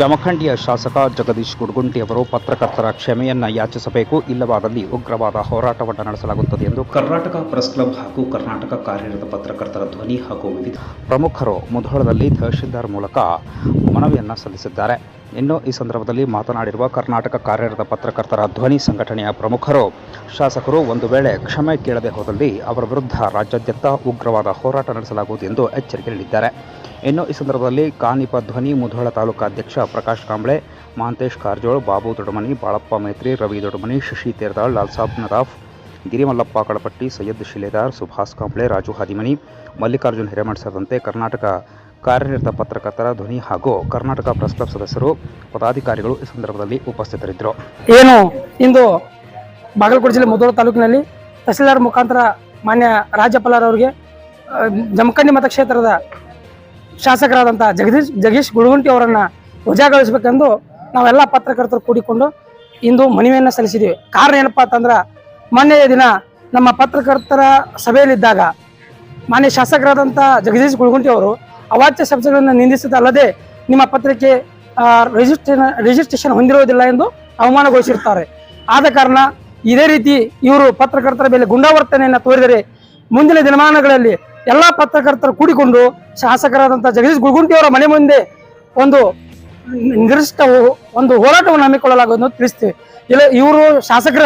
ಜಮಖಂಡಿಯ ಶಾಸಕ ಜಗದೀಶ್ ಗುಡ್ಗುಂಟಿ ಅವರು ಪತ್ರಕರ್ತರ ಕ್ಷಮೆಯನ್ನ ಯಾಚಿಸಬೇಕು ಇಲ್ಲವಾದಲ್ಲಿ ಉಗ್ರವಾದ ಹೋರಾಟವನ್ನು ನಡೆಸಲಾಗುತ್ತದೆ ಎಂದು ಕರ್ನಾಟಕ ಪ್ರೆಸ್ ಕ್ಲಬ್ ಹಾಗೂ ಕರ್ನಾಟಕ ಕಾರ್ಯರತ ಪತ್ರಕರ್ತರ ಧ್ವನಿ ಹಾಗೂ ವಿವಿಧ ಪ್ರಮುಖರು ಮುಧೋಳದಲ್ಲಿ ತಹಶೀಲ್ದಾರ್ ಮೂಲಕ ಮನವಿಯನ್ನ ಸಲ್ಲಿಸಿದ್ದಾರೆ. ಇನ್ನು ಈ ಸಂದರ್ಭದಲ್ಲಿ ಮಾತನಾಡಿರುವ ಕರ್ನಾಟಕ ಕಾರ್ಯರತ ಪತ್ರಕರ್ತರ ಧ್ವನಿ ಸಂಘಟನೆಯ ಪ್ರಮುಖರು ಶಾಸಕರು ಒಂದು ವೇಳೆ ಕ್ಷಮೆ ಕೇಳದೆ ಹೋದಲ್ಲಿ ಅವರ ವಿರುದ್ಧ ರಾಜ್ಯಾದ್ಯಂತ ಉಗ್ರವಾದ ಹೋರಾಟ ನಡೆಸಲಾಗುವುದು ಎಂದು ಎಚ್ಚರಿಕೆ ನೀಡಿದ್ದಾರೆ. ಇನ್ನು ಈ ಸಂದರ್ಭದಲ್ಲಿ ಕಾನಿಪ ಧ್ವನಿ ಮುಧೋಳ ತಾಲೂಕಾ ಅಧ್ಯಕ್ಷ ಪ್ರಕಾಶ್ ಕಾಂಬ್ಳೆ, ಮಾಂತೇಶ್ ಕಾರಜೋಳ್, ಬಾಬು ದೊಡ್ಡಮನಿ, ಬಾಳಪ್ಪ ಮೈತ್ರಿ, ರವಿ ದೊಡ್ಡಮನಿ, ಶಶಿ ತೇರ್ದಾಳ್, ಲಾಲ್ಸಾಬ್ ನರಾಫ್, ಗಿರಿಮಲ್ಲಪ್ಪ ಕಳಪಟ್ಟಿ, ಸೈಯದ್ ಶಿಲೇದಾರ್, ಸುಭಾಷ್ ಕಾಂಬ್ಳೆ, ರಾಜು ಹಾದಿಮನಿ, ಮಲ್ಲಿಕಾರ್ಜುನ್ ಹಿರೇಮಠ್ ಸೇರಿದಂತೆ ಕರ್ನಾಟಕ ಕಾರ್ಯನಿರತ ಪತ್ರಕರ್ತರ ಧ್ವನಿ ಹಾಗೂ ಕರ್ನಾಟಕ ಪ್ರೆಸ್ ಕ್ಲಬ್ ಸದಸ್ಯರು, ಪದಾಧಿಕಾರಿಗಳು ಈ ಸಂದರ್ಭದಲ್ಲಿ ಉಪಸ್ಥಿತರಿದ್ದರು. ಏನು ಇಂದು ಬಾಗಲಕೋಟೆ ಜಿಲ್ಲೆ ಮುಧೋಳ ತಾಲೂಕಿನಲ್ಲಿ ತಹಸೀಲ್ದಾರ್ ಮುಖಾಂತರ ಮಾನ್ಯ ರಾಜ್ಯಪಾಲರವರಿಗೆ ಜಮಖಂಡಿ ಮತಕ್ಷೇತ್ರದ ಶಾಸಕರಾದಂಥ ಜಗದೀಶ್ ಜಗದೀಶ್ ಗುಡಗುಂಟಿ ಅವರನ್ನು ವಜಾಗೊಳಿಸಬೇಕೆಂದು ನಾವೆಲ್ಲ ಪತ್ರಕರ್ತರು ಕೂಡಿಕೊಂಡು ಇಂದು ಮನವಿಯನ್ನು ಸಲ್ಲಿಸಿದ್ದೀವಿ ಕಾರಣ ಏನಪ್ಪಾ ಅಂತಂದ್ರೆ ಮೊನ್ನೆಯ ದಿನ ನಮ್ಮ ಪತ್ರಕರ್ತರ ಸಭೆಯಲ್ಲಿದ್ದಾಗ ಮಾನ್ಯ ಶಾಸಕರಾದಂಥ ಜಗದೀಶ್ ಗುಳಗುಂಟಿ ಅವರು ಅವಾಚ್ಯ ಶಬ್ದಗಳನ್ನು ನಿಂದಿಸಿದಲ್ಲದೆ ನಿಮ್ಮ ಪತ್ರಿಕೆ ರಿಜಿಸ್ಟ್ರೇಷನ್ ರಿಜಿಸ್ಟ್ರೇಷನ್ ಹೊಂದಿರುವುದಿಲ್ಲ ಎಂದು ಅವಮಾನಗೊಳಿಸಿರುತ್ತಾರೆ ಆದ ಕಾರಣ ಇದೇ ರೀತಿ ಇವರು ಪತ್ರಕರ್ತರ ಮೇಲೆ ಗುಂಡಾವರ್ತನೆಯನ್ನು ತೋರಿದರೆ ಮುಂದಿನ ದಿನಮಾನಗಳಲ್ಲಿ ಎಲ್ಲ ಪತ್ರಕರ್ತರು ಕೂಡಿಕೊಂಡು ಶಾಸಕರಾದಂಥ ಜಗದೀಶ್ ಗುರುಗುಂಟಿಯವರ ಮನೆ ಮುಂದೆ ಒಂದು ನಿರ್ದಿಷ್ಟ ಒಂದು ಹೋರಾಟವನ್ನು ಹಮ್ಮಿಕೊಳ್ಳಲಾಗುವುದು ತಿಳಿಸ್ತೀವಿ ಇಲ್ಲ, ಇವರು ಶಾಸಕರ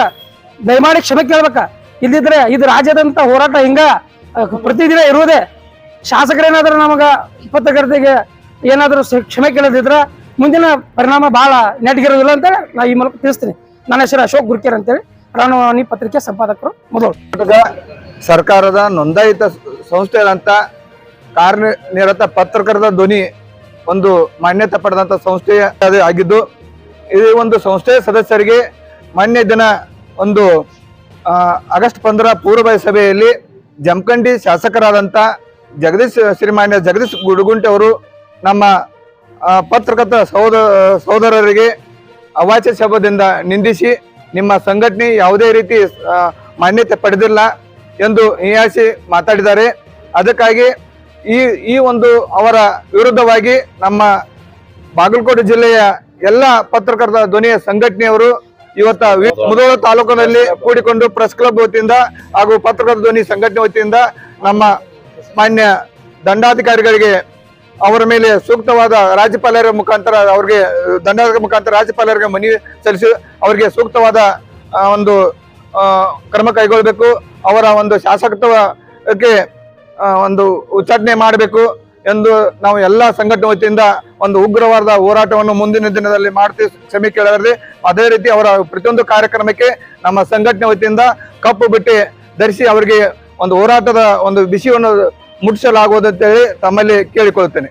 ದಯಮಾಡಿ ಕ್ಷಮೆ ಕೇಳ್ಬೇಕ. ಇಲ್ಲಿದ್ರೆ ಇದು ರಾಜ್ಯದಂತ ಹೋರಾಟ ಹಿಂಗ ಪ್ರತಿದಿನ ಇರುವುದೇ. ಶಾಸಕರೇನಾದ್ರೂ ನಮಗ ಪತ್ರಕರ್ತೆಗೆ ಏನಾದರೂ ಕ್ಷಮೆ ಕೇಳದಿದ್ರ ಮುಂದಿನ ಪರಿಣಾಮ ಬಹಳ ನೆಟ್ಗಿರೋದಿಲ್ಲ ಅಂತ ನಾ ಈ ಮೂಲಕ ತಿಳಿಸ್ತೀನಿ. ನನ್ನ ಹೆಸರು ಅಶೋಕ್ ಗುರ್ಕೇರ್ ಅಂತೇಳಿ. ರಾಣವಾಣಿ ಪತ್ರಿಕೆ ಸಂಪಾದಕರು ಮೊದಲು. ಸರ್ಕಾರದ ನೋಂದಾಯಿತ ಸಂಸ್ಥೆಗಳಂತ ಕಾರ್ಯನಿರತ ಪತ್ರಕರ್ತರ ಧ್ವನಿ ಒಂದು ಮಾನ್ಯತೆ ಪಡೆದಂತ ಸಂಸ್ಥೆಯ ಆಗಿದ್ದು, ಈ ಒಂದು ಸಂಸ್ಥೆಯ ಸದಸ್ಯರಿಗೆ ಮಾನ್ಯ ದಿನ ಒಂದು ಆಗಸ್ಟ್ ಪಂದ್ರ ಪೂರ್ವಭಾವಿ ಸಭೆಯಲ್ಲಿ ಜಮಖಂಡಿ ಶಾಸಕರಾದಂಥ ಜಗದೀಶ್, ಶ್ರೀಮಾನ್ಯ ಜಗದೀಶ್ ಗುಡುಗುಂಟೆ ಅವರು ನಮ್ಮ ಪತ್ರಕರ್ತ ಸಹೋದ, ಸಹೋದರರಿಗೆ ಅವಾಚ್ಯ ಶಬ್ದದಿಂದ ನಿಂದಿಸಿ ನಿಮ್ಮ ಸಂಘಟನೆ ಯಾವುದೇ ರೀತಿ ಮಾನ್ಯತೆ ಪಡೆದಿಲ್ಲ ಎಂದು ಹೀಯಾಸಿ ಮಾತಾಡಿದ್ದಾರೆ. ಅದಕ್ಕಾಗಿ ಈ ಈ ಒಂದು ಅವರ ವಿರುದ್ಧವಾಗಿ ನಮ್ಮ ಬಾಗಲಕೋಟೆ ಜಿಲ್ಲೆಯ ಎಲ್ಲ ಪತ್ರಕರ್ತ ಧ್ವನಿಯ ಸಂಘಟನೆಯವರು ಇವತ್ತ ಮುದೋಳ ತಾಲೂಕಿನಲ್ಲಿ ಕೂಡಿಕೊಂಡು ಪ್ರೆಸ್ ಕ್ಲಬ್ ವತಿಯಿಂದ ಹಾಗೂ ಪತ್ರಕರ್ತ ಧ್ವನಿ ಸಂಘಟನೆ ವತಿಯಿಂದ ನಮ್ಮ ಮಾನ್ಯ ದಂಡಾಧಿಕಾರಿಗಳಿಗೆ ಅವರ ಮೇಲೆ ಸೂಕ್ತವಾದ ರಾಜ್ಯಪಾಲರ ಮುಖಾಂತರ ಅವ್ರಿಗೆ ದಂಡ ಮುಖಾಂತರ ರಾಜ್ಯಪಾಲರಿಗೆ ಮನವಿ ಸಲ್ಲಿಸಿ ಅವರಿಗೆ ಸೂಕ್ತವಾದ ಒಂದು ಕ್ರಮ ಕೈಗೊಳ್ಳಬೇಕು. ಅವರ ಒಂದು ಶಾಸಕತ್ವಕ್ಕೆ ಒಂದು ಉಚ್ಚಾಟನೆ ಮಾಡಬೇಕು ಎಂದು ನಾವು ಎಲ್ಲ ಸಂಘಟನೆ ವತಿಯಿಂದ ಒಂದು ಉಗ್ರವಾದ ಹೋರಾಟವನ್ನು ಮುಂದಿನ ದಿನದಲ್ಲಿ ಮಾಡ್ತೀವಿ ಕ್ಷಮೆ ಅದೇ ರೀತಿ ಅವರ ಪ್ರತಿಯೊಂದು ಕಾರ್ಯಕ್ರಮಕ್ಕೆ ನಮ್ಮ ಸಂಘಟನೆ ವತಿಯಿಂದ ಕಪ್ಪು ಬಿಟ್ಟಿ ಧರಿಸಿ ಅವರಿಗೆ ಒಂದು ಹೋರಾಟದ ಒಂದು ವಿಷಯವನ್ನು ಮುಟ್ಟಿಸಲಾಗುವುದಂತೇಳಿ ತಮ್ಮಲ್ಲಿ ಕೇಳಿಕೊಳ್ಳುತ್ತೇನೆ.